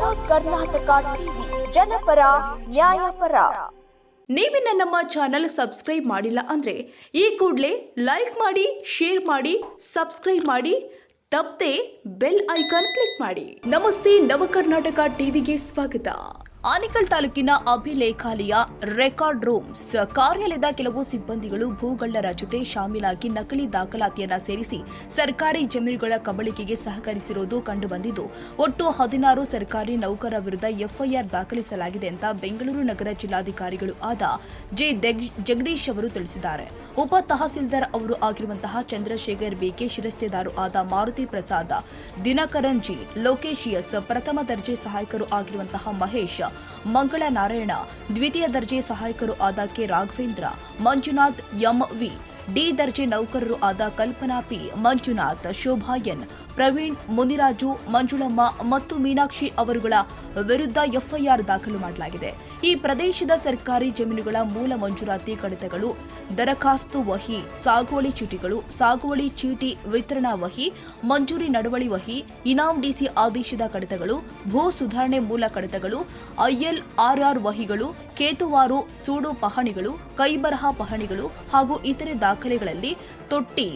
Karnataka TV, ಜನಪರ, ನ್ಯಾಯಪರ. ನೀವಿನ್ನ ನಮ್ಮ channel subscribe ಮಾಡಿಲ್ಲ ಅಂದ್ರೆ ಈ ಕೂಡಲೇ ಲೈಕ್ ಮಾಡಿ, ಶೇರ್ ಮಾಡಿ, ಸಬ್ಸ್ಕ್ರೈಬ್ ಮಾಡಿ, ತಪ್ಪದೆ ಬೆಲ್ ಐಕಾನ್ ಕ್ಲಿಕ್ ಮಾಡಿ. ನಮಸ್ತೆ, ನವ ಕರ್ನಾಟಕ ಟಿವಿಗೆ ಸ್ವಾಗತ. ಆನಿಕಲ್ ತಾಲೂಕಿನ ಅಭಿಲೇಖಾಲಯ ರೆಕಾರ್ಡ್ ರೂಮ್ಸ್ ಕಾರ್ಯಾಲಯದ ಕೆಲವು ಸಿಬ್ಬಂದಿಗಳು ಭೂಗಳ್ಳರ ಜೊತೆ ಶಾಮೀಲಾಗಿ ನಕಲಿ ದಾಖಲಾತಿಯನ್ನ ಸೇರಿಸಿ ಸರ್ಕಾರಿ ಜಮೀನುಗಳ ಕಬಳಿಕೆಗೆ ಸಹಕರಿಸಿರುವುದು ಕಂಡುಬಂದಿದ್ದು, ಒಟ್ಟು ಹದಿನಾರು ಸರ್ಕಾರಿ ನೌಕರರ ವಿರುದ್ಧ ಎಫ್ಐಆರ್ ದಾಖಲಿಸಲಾಗಿದೆ ಅಂತ ಬೆಂಗಳೂರು ನಗರ ಜಿಲ್ಲಾಧಿಕಾರಿಗಳು ಆದ ಜೆ ಜಗದೀಶ್ ಅವರು ತಿಳಿಸಿದ್ದಾರೆ. ಉಪ ತಹಸೀಲ್ದಾರ್ ಅವರು ಆಗಿರುವಂತಹ ಚಂದ್ರಶೇಖರ್ ಬೇಕೆ ಶಿರಸ್ತೆದಾರು ಆದ ಮಾರುತಿ ಪ್ರಸಾದ್, ದಿನಕರನ್ ಲೋಕೇಶಿಯಸ್ ಪ್ರಥಮ ದರ್ಜೆ ಸಹಾಯಕರು ಆಗಿರುವಂತಹ ಮಹೇಶ್ ಮಂಗಳ ನಾರಾಯಣ ದ್ವಿತೀಯ ದರ್ಜೆ ಸಹಾಯಕರು ಆದ ರಾಘವೇಂದ್ರ ಮಂಜುನಾಥ್ ಎಂವಿ ಡಿ ದರ್ಜೆ ನೌಕರರು ಆದ ಕಲ್ಪನಾ ಪಿ ಮಂಜುನಾಥ್, ಶೋಭಾ ಎನ್, ಪ್ರವೀಣ್, ಮುನಿರಾಜು, ಮಂಜುಳಮ್ಮ ಮತ್ತು ಮೀನಾಕ್ಷಿ ಅವರುಗಳ ವಿರುದ್ಧ ಎಫ್ಐಆರ್ ದಾಖಲು ಮಾಡಲಾಗಿದೆ. ಈ ಪ್ರದೇಶದ ಸರ್ಕಾರಿ ಜಮೀನುಗಳ ಮೂಲ ಮಂಜೂರಾತಿ ಕಡಿತಗಳು, ದರಖಾಸ್ತು ವಹಿ, ಸಾಗುವಳಿ ಚೀಟಿಗಳು, ಸಾಗುವಳಿ ಚೀಟಿ ವಿತರಣಾ ವಹಿ, ಮಂಜೂರಿ ನಡವಳಿ ವಹಿ, ಇನಾಮ್ ಡಿಸಿ ಆದೇಶದ ಕಡಿತಗಳು, ಭೂ ಸುಧಾರಣೆ ಮೂಲ ಕಡಿತಗಳು, ಐಎಲ್ಆರ್ಆರ್ ವಹಿಗಳು, ಕೇತುವಾರು, ಸೂಡು ಪಹಣಿಗಳು, ಕೈಬರಹ ಪಹಣಿಗಳು ಹಾಗೂ ಇತರೆ ದಾಖಲೆಗಳಲ್ಲಿ ತೊಟ್ಟಿ,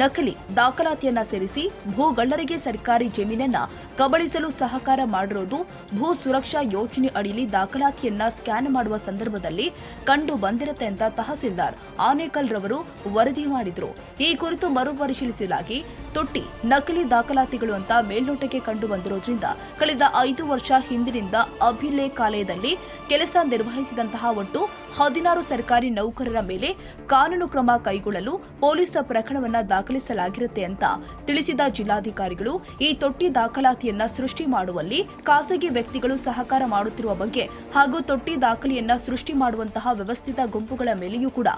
ನಕಲಿ ದಾಖಲಾತಿಯನ್ನ ಸೇರಿಸಿ ಭೂಗಳ್ಳರಿಗೆ ಸರ್ಕಾರಿ ಜಮೀನನ್ನ ಕಬಳಿಸಲು ಸಹಕಾರ ಮಾಡಿರುವುದು ಭೂ ಸುರಕ್ಷಾ ಯೋಜನೆ ಅಡಿಯಲ್ಲಿ ದಾಖಲಾತಿಯನ್ನ ಸ್ಕ್ಯಾನ್ ಮಾಡುವ ಸಂದರ್ಭದಲ್ಲಿ ಕಂಡು ಬಂದಿರುತ್ತೆ ಅಂತ ತಹಸೀಲ್ದಾರ್ ಆನೇಕಲ್ ರವರು ವರದಿ ಮಾಡಿದ್ರು. ಈ ಕುರಿತು ಮರುಪರಿಶೀಲಿಸಲಾಗಿ ತೊಟ್ಟಿ, ನಕಲಿ ದಾಖಲಾತಿಗಳು ಅಂತ ಮೇಲ್ನೋಟಕ್ಕೆ ಕಂಡು ಬಂದಿರೋದ್ರಿಂದ ಕಳೆದ ಐದು ವರ್ಷ ಹಿಂದಿನಿಂದ ಅಭಿಲೇಖಾಲಯದಲ್ಲಿ ಕೆಲಸ ನಿರ್ವಹಿಸಿದಂತಹ ಒಟ್ಟು ಹದಿನಾರು ಸರ್ಕಾರಿ ನೌಕರರ ಮೇಲೆ ಕಾನೂನು ಕ್ರಮ ಕೈಗೊಳ್ಳಲು ಪೊಲೀಸ್ ಪ್ರಕರಣವನ್ನ ದಾಖಲಿಸಲಾಗಿರುತ್ತೆ ಅಂತ ತಿಳಿಸಿದ ಜಿಲ್ಲಾಧಿಕಾರಿಗಳು, ಈ ತೊಟ್ಟಿ ದಾಖಲಾತಿಯನ್ನ ಸೃಷ್ಟಿ ಮಾಡುವಲ್ಲಿ ಖಾಸಗಿ ವ್ಯಕ್ತಿಗಳು ಸಹಕಾರ ಮಾಡುತ್ತಿರುವ ಬಗ್ಗೆ ಹಾಗೂ ತೊಟ್ಟಿ ದಾಖಲೆಯನ್ನ ಸೃಷ್ಟಿ ಮಾಡುವಂತಹ ವ್ಯವಸ್ಥಿತ ಗುಂಪುಗಳ ಮೇಲೆಯೂ ಕೂಡ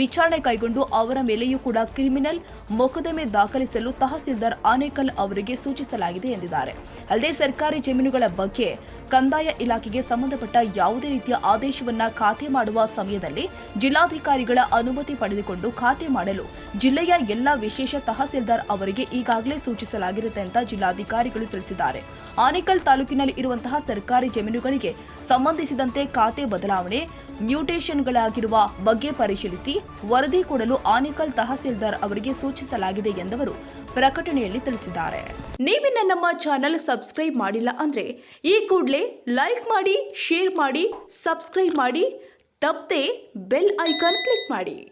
ವಿಚಾರಣೆ ಕೈಗೊಂಡು ಅವರ ಮೇಲೆಯೂ ಕೂಡ ಕ್ರಿಮಿನಲ್ ಮೊಕದ್ದಮೆ ದಾಖಲಿಸಲು ತಹಸೀಲ್ದಾರ್ ಆನೇಕಲ್ ಅವರಿಗೆ ಸೂಚಿಸಲಾಗಿದೆ ಎಂದಿದ್ದಾರೆ. ಅಲ್ಲದೆ ಸರ್ಕಾರಿ ಜಮೀನುಗಳ ಬಗ್ಗೆ ಕಂದಾಯ ಇಲಾಖೆಗೆ ಸಂಬಂಧಪಟ್ಟ ಯಾವುದೇ ರೀತಿಯ ಆದೇಶವನ್ನ ಖಾತೆ ಮಾಡುವ ಸಮಯದಲ್ಲಿ ಜಿಲ್ಲಾಧಿಕಾರಿಗಳ ಅನುಮತಿ ಪಡೆದುಕೊಂಡು ಖಾತೆ ಮಾಡಲು ಜಿಲ್ಲೆಯ ಎಲ್ಲ ವಿಶೇಷ ತಹಸೀಲ್ದಾರ್ ಅವರಿಗೆ ಈಗಾಗಲೇ ಸೂಚಿಸಲಾಗಿರುತ್ತೆ ಅಂತ ಜಿಲ್ಲಾಧಿಕಾರಿಗಳು ತಿಳಿಸಿದ್ದಾರೆ. ಆನೇಕಲ್ ತಾಲೂಕಿನಲ್ಲಿ ಇರುವಂತಹ ಸರ್ಕಾರಿ ಜಮೀನುಗಳಿಗೆ ಸಂಬಂಧಿಸಿದಂತೆ ಖಾತೆ ಬದಲಾವಣೆ, ಮ್ಯೂಟೇಷನ್ಗಳಾಗಿರುವ ಬಗ್ಗೆ ಪರಿಶೀಲಿಸಿ ವರದಿ ಕೊಡಲು ಆನೇಕಲ್ ತಹಸೀಲ್ದಾರ್ ಅವರಿಗೆ ಸೂಚಿಸಲಾಗಿದೆ ಎಂದವರು ಪ್ರಕಟಣೆಯಲ್ಲಿ ತಿಳಿಸಿದ್ದಾರೆ. ನೀವಿನ್ನ ನಮ್ಮ ಚಾನಲ್ ಸಬ್ಸ್ಕ್ರೈಬ್ ಮಾಡಿಲ್ಲ ಅಂದ್ರೆ ಈ ಕೂಡಲೇ ಲೈಕ್ ಮಾಡಿ, ಶೇರ್ ಮಾಡಿ, ಸಬ್ಸ್ಕ್ರೈಬ್ ಮಾಡಿ, ತಪ್ಪದೆ ಬೆಲ್ ಐಕಾನ್ ಕ್ಲಿಕ್ ಮಾಡಿ.